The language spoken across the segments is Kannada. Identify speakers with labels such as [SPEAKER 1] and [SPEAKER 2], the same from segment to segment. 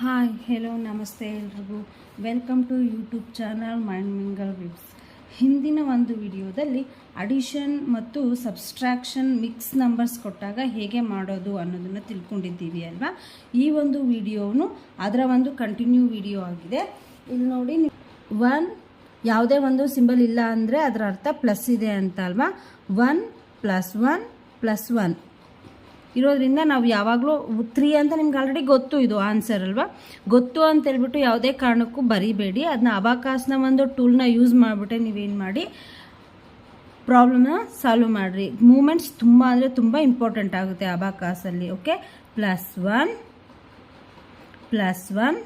[SPEAKER 1] ಹಾಯ್ ಹೆಲೋ ನಮಸ್ತೆ ಎಲ್ರಿಗೂ. Welcome to YouTube channel mind mingle vibes ಹಿಂದಿನ ಒಂದು ವಿಡಿಯೋದಲ್ಲಿ ಅಡಿಷನ್ ಮತ್ತು ಸಬ್ಸ್ಟ್ರಾಕ್ಷನ್ ಮಿಕ್ಸ್ ನಂಬರ್ಸ್ ಕೊಟ್ಟಾಗ ಹೇಗೆ ಮಾಡೋದು ಅನ್ನೋದನ್ನು ತಿಳ್ಕೊಂಡಿದ್ದೀವಿ ಅಲ್ವಾ? ಈ ಒಂದು ವಿಡಿಯೋನು ಅದರ ಒಂದು ಕಂಟಿನ್ಯೂ ವಿಡಿಯೋ ಆಗಿದೆ. ಇಲ್ಲಿ ನೋಡಿ ಒನ್ ಯಾವುದೇ ಒಂದು ಸಿಂಬಲ್ ಇಲ್ಲ ಅಂದರೆ ಅದರ ಅರ್ಥ ಪ್ಲಸ್ ಇದೆ ಅಂತ ಅಲ್ವಾ? One plus one plus one ಇರೋದ್ರಿಂದ ನಾವು ಯಾವಾಗಲೂ ತ್ರೀ ಅಂತ ನಿಮ್ಗೆ ಆಲ್ರೆಡಿ ಗೊತ್ತು ಇದು ಆನ್ಸರ್ ಅಲ್ವಾ? ಗೊತ್ತು ಅಂತ ಹೇಳ್ಬಿಟ್ಟು ಯಾವುದೇ ಕಾರಣಕ್ಕೂ ಬರಿಬೇಡಿ. ಅದನ್ನ ಅಬಾಕಾಸ್ನ ಒಂದು ಟೂಲ್ನ ಯೂಸ್ ಮಾಡಿಬಿಟ್ಟೆ ನೀವೇನು ಮಾಡಿ? ಪ್ರಾಬ್ಲಮ್ನ ಸಾಲ್ವ್ ಮಾಡಿರಿ. ಮೂಮೆಂಟ್ಸ್ ತುಂಬ ಅಂದರೆ ತುಂಬ ಇಂಪಾರ್ಟೆಂಟ್ ಆಗುತ್ತೆ ಅಬಾಕಾಸಲ್ಲಿ okay plus one plus one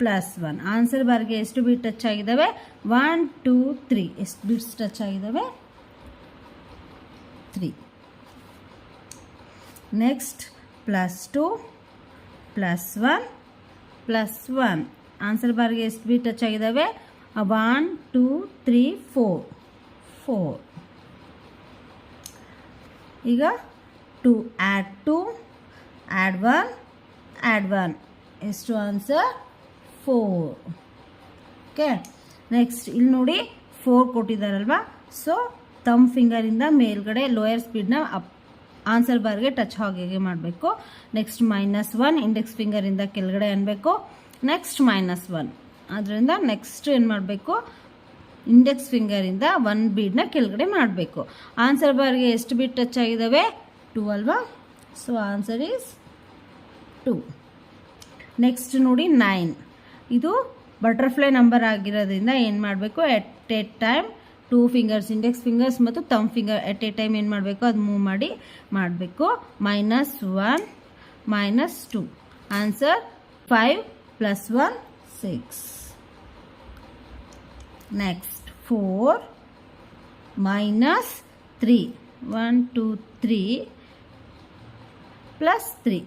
[SPEAKER 1] plus one answer ಬಾರ್ಗೆ ಎಷ್ಟು ಬಿಟ್ ಟಚ್ ಆಗಿದ್ದಾವೆ ಒನ್ ಟೂ ತ್ರೀ ಎಷ್ಟು ಬಿಟ್ಸ್ ಟಚ್ ಆಗಿದ್ದಾವೆ three next plus two plus one plus one answer ಬಾರ್ಗೆ ಎಷ್ಟು ಬಿ ಟಚ್ ಆಗಿದ್ದಾವೆ one two three four four ಈಗ two add two add one add one ಎಷ್ಟು ಆನ್ಸರ್ ಫೋರ್ ಓಕೆ ನೆಕ್ಸ್ಟ್ ಇಲ್ಲಿ ನೋಡಿ ಫೋರ್ ಕೊಟ್ಟಿದ್ದಾರಲ್ವಾ? ಸೊ ತಮ್ ಫಿಂಗರಿಂದ ಮೇಲ್ಗಡೆ ಲೋಯರ್ ಸ್ಪೀಡ್ನ ಅಪ್ ಆನ್ಸರ್ ಬಾರ್ಗೆ ಟಚ್ ಹಾಗೆ ಮಾಡಬೇಕು? ನೆಕ್ಸ್ಟ್ ಮೈನಸ್ ಒನ್ ಇಂಡೆಕ್ಸ್ ಫಿಂಗರಿಂದ ಕೆಳಗಡೆ ಅನ್ಬೇಕು. ನೆಕ್ಸ್ಟ್ ಮೈನಸ್ ಒನ್ ಅದರಿಂದ ನೆಕ್ಸ್ಟ್ ಏನು ಮಾಡಬೇಕು? ಇಂಡೆಕ್ಸ್ ಫಿಂಗರಿಂದ ಒನ್ ಬೀಡ್ನ ಕೆಳಗಡೆ ಮಾಡಬೇಕು. ಆನ್ಸರ್ ಬಾರ್ಗೆ ಎಷ್ಟು ಬೀಡ್ ಟಚ್ ಆಗಿದ್ದಾವೆ ಟೂ ಅಲ್ವಾ? So answer is two next ನೋಡಿ ನೈನ್ ಇದು ಬಟರ್ಫ್ಲೈ ನಂಬರ್ ಆಗಿರೋದ್ರಿಂದ ಏನು ಮಾಡಬೇಕು? At a time two fingers index fingers ಮತ್ತು thumb finger at a time ಏನು ಮಾಡಬೇಕು? ಅದು ಮೂವ್ ಮಾಡಿ ಮಾಡಬೇಕು. Minus one minus two answer five plus one six next four minus three one two three plus three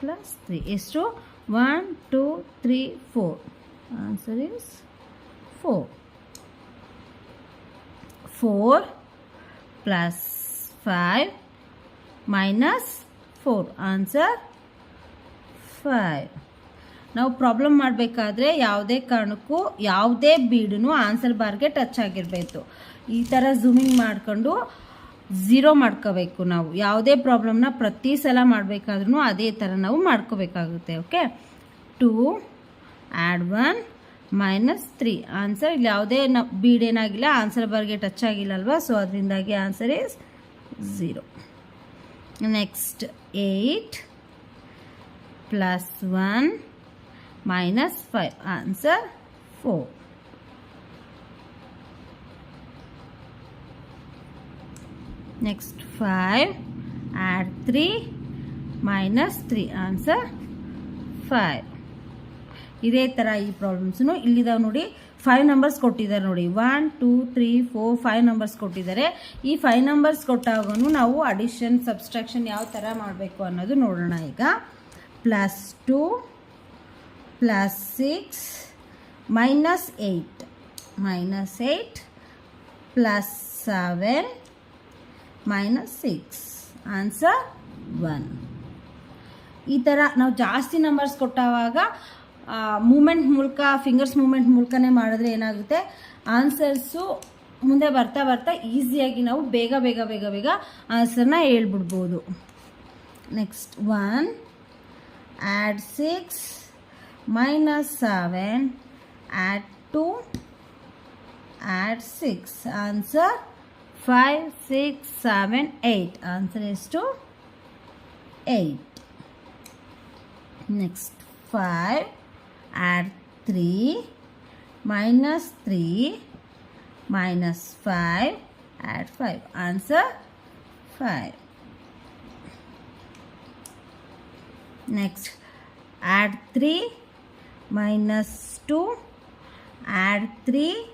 [SPEAKER 1] plus three ಎಷ್ಟು? One two three four answer is four four plus five minus four answer five ನಾವು ಪ್ರಾಬ್ಲಮ್ ಮಾಡಬೇಕಾದ್ರೆ ಯಾವುದೇ ಕಾರಣಕ್ಕೂ ಯಾವುದೇ ಬೀಡೂ ಆನ್ಸರ್ ಬಾರ್ಗೆ ಟಚ್ ಆಗಿರಬೇಕು. ಈ ಥರ ಝೂಮಿಂಗ್ ಮಾಡ್ಕೊಂಡು ಝೀರೋ ಮಾಡ್ಕೋಬೇಕು ನಾವು. ಯಾವುದೇ ಪ್ರಾಬ್ಲಮ್ನ ಪ್ರತಿ ಸಲ ಮಾಡಬೇಕಾದ್ರೂ ಅದೇ ಥರ ನಾವು ಮಾಡ್ಕೋಬೇಕಾಗುತ್ತೆ okay two add one minus three answer ಇಲ್ಲಿ ಯಾವುದೇ ನ ಬೀಡ್ ಏನಾಗಿಲ್ಲ ಆನ್ಸರ್ ಬಾರ್ಗೆ ಟಚ್ ಆಗಿಲ್ಲ ಅಲ್ವಾ? ಸೊ ಅದರಿಂದಾಗಿ answer is zero next eight plus one minus five answer four next five add three minus three answer five ಇದೇ ಥರ ಈ ಪ್ರಾಬ್ಲಮ್ಸ್ನು ಇಲ್ಲಿದಾವೆ ನೋಡಿ. ಫೈವ್ ನಂಬರ್ಸ್ ಕೊಟ್ಟಿದ್ದಾರೆ ನೋಡಿ. One two three four five numbers ಕೊಟ್ಟಿದ್ದಾರೆ. ಈ ಫೈವ್ ನಂಬರ್ಸ್ ಕೊಟ್ಟಾಗೂ ನಾವು ಅಡಿಷನ್ ಸಬ್ಸ್ಟ್ರಾಕ್ಷನ್ ಯಾವ ಥರ ಮಾಡಬೇಕು ಅನ್ನೋದು ನೋಡೋಣ ಈಗ. Plus two plus six minus eight minus eight plus seven minus six answer one ಈ ಥರ ನಾವು ಜಾಸ್ತಿ ನಂಬರ್ಸ್ ಕೊಟ್ಟಾಗ ಮೂಮೆಂಟ್ ಮೂಲಕ ಫಿಂಗರ್ಸ್ ಮೂಮೆಂಟ್ ಮೂಲಕನೇ ಮಾಡಿದ್ರೆ ಏನಾಗುತ್ತೆ? ಆನ್ಸರ್ಸು ಮುಂದೆ ಬರ್ತಾ ಬರ್ತಾ ಈಸಿಯಾಗಿ ನಾವು ಬೇಗ ಬೇಗ ಬೇಗ ಬೇಗ ಆನ್ಸರ್ನ ಹೇಳ್ಬಿಡ್ಬೋದು. Next one add six minus seven add two add six answer five six seven eight answer ಎಷ್ಟು eight next five 3 minus 3 minus 5 add 5 answer 5 next add 3 minus 2 add 3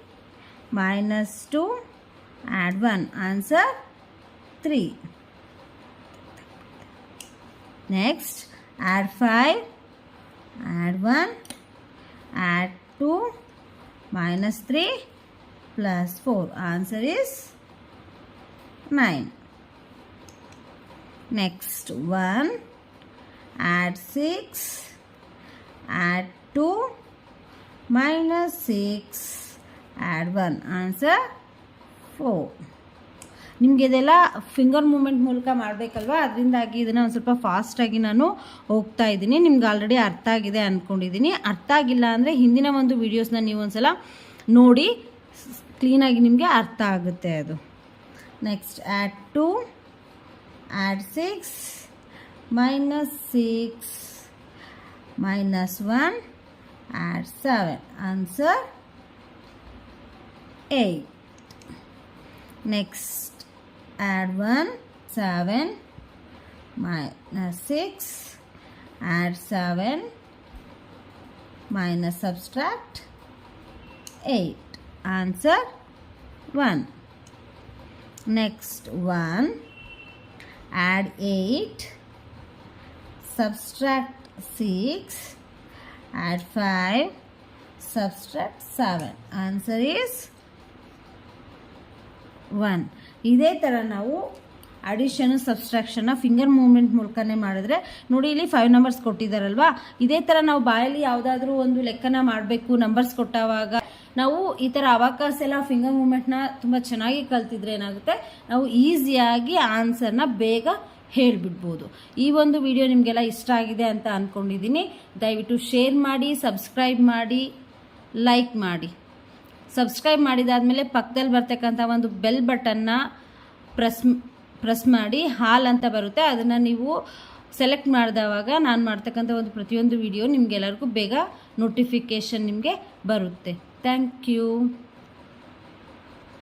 [SPEAKER 1] minus 2 add 1 answer 3 next add 5 add 1 add 2 minus 3 plus 4 answer is 9 next 1 add 6 add 2 minus 6 add 1 answer 4 ನಿಮಗೆ ಇದೆಲ್ಲ ಫಿಂಗರ್ ಮೂಮೆಂಟ್ ಮೂಲಕ ಮಾಡಬೇಕಲ್ವಾ? ಅದರಿಂದಾಗಿ ಇದನ್ನು ಒಂದು ಸ್ವಲ್ಪ ಫಾಸ್ಟಾಗಿ ನಾನು ಹೋಗ್ತಾ ಇದ್ದೀನಿ. ನಿಮ್ಗೆ ಆಲ್ರೆಡಿ ಅರ್ಥ ಆಗಿದೆ ಅಂದ್ಕೊಂಡಿದ್ದೀನಿ ಅರ್ಥ ಆಗಿಲ್ಲ ಅಂದರೆ ಹಿಂದಿನ ಒಂದು ವೀಡಿಯೋಸ್ನ ನೀವು ಒಂದ್ಸಲ ನೋಡಿ ಕ್ಲೀನಾಗಿ ನಿಮಗೆ ಅರ್ಥ ಆಗುತ್ತೆ ಅದು. Next add two add six minus six minus one add seven answer eight next. Add 1 7 minus 6 add 7 minus subtract 8 answer 1 next 1 add 8 subtract 6 add 5 subtract 7 answer is one ಇದೇ ಥರ ನಾವು ಅಡಿಷನ್ ಸಬ್ಸ್ಟ್ರಾಕ್ಷನ್ನ ಫಿಂಗರ್ ಮೂವ್ಮೆಂಟ್ ಮೂಲಕನೇ ಮಾಡಿದ್ರೆ, ನೋಡಿ ಇಲ್ಲಿ ಫೈವ್ ನಂಬರ್ಸ್ ಕೊಟ್ಟಿದ್ದಾರಲ್ವಾ ಇದೇ ಥರ ನಾವು ಬಾಯಲ್ಲಿ ಯಾವುದಾದ್ರೂ ಒಂದು ಲೆಕ್ಕನ ಮಾಡಬೇಕು ನಂಬರ್ಸ್ ಕೊಟ್ಟವಾಗ. ನಾವು ಈ ಥರ ಅವಕಾಶ ಎಲ್ಲ ಫಿಂಗರ್ ಮೂವ್ಮೆಂಟ್ನ ತುಂಬ ಚೆನ್ನಾಗಿ ಕಲ್ತಿದ್ರೆ ಏನಾಗುತ್ತೆ? ನಾವು ಈಸಿಯಾಗಿ ಆನ್ಸರ್ನ ಬೇಗ ಹೇಳಿಬಿಡ್ಬೋದು. ಈ ಒಂದು ವಿಡಿಯೋ ನಿಮಗೆಲ್ಲ ಇಷ್ಟ ಆಗಿದೆ ಅಂತ ಅಂದ್ಕೊಂಡಿದ್ದೀನಿ ದಯವಿಟ್ಟು ಶೇರ್ ಮಾಡಿ ಸಬ್ಸ್ಕ್ರೈಬ್ ಮಾಡಿ ಲೈಕ್ ಮಾಡಿ. ಸಬ್ಸ್ಕ್ರೈಬ್ ಮಾಡಿದಾದಮೇಲೆ ಪಕ್ಕದಲ್ಲಿ ಬರ್ತಕ್ಕಂಥ ಒಂದು ಬೆಲ್ ಬಟನ್ನ ಪ್ರೆಸ್ ಪ್ರೆಸ್ ಮಾಡಿ, ಹಾಲ್ ಅಂತ ಬರುತ್ತೆ. ಅದನ್ನು ನೀವು ಸೆಲೆಕ್ಟ್ ಮಾಡಿದವಾಗ ನಾನು ಮಾಡ್ತಕ್ಕಂಥ ಒಂದು ಪ್ರತಿಯೊಂದು ವಿಡಿಯೋ ನಿಮಗೆಲ್ಲರಿಗೂ ಬೇಗ ನೋಟಿಫಿಕೇಷನ್ ನಿಮಗೆ ಬರುತ್ತೆ. Thank you.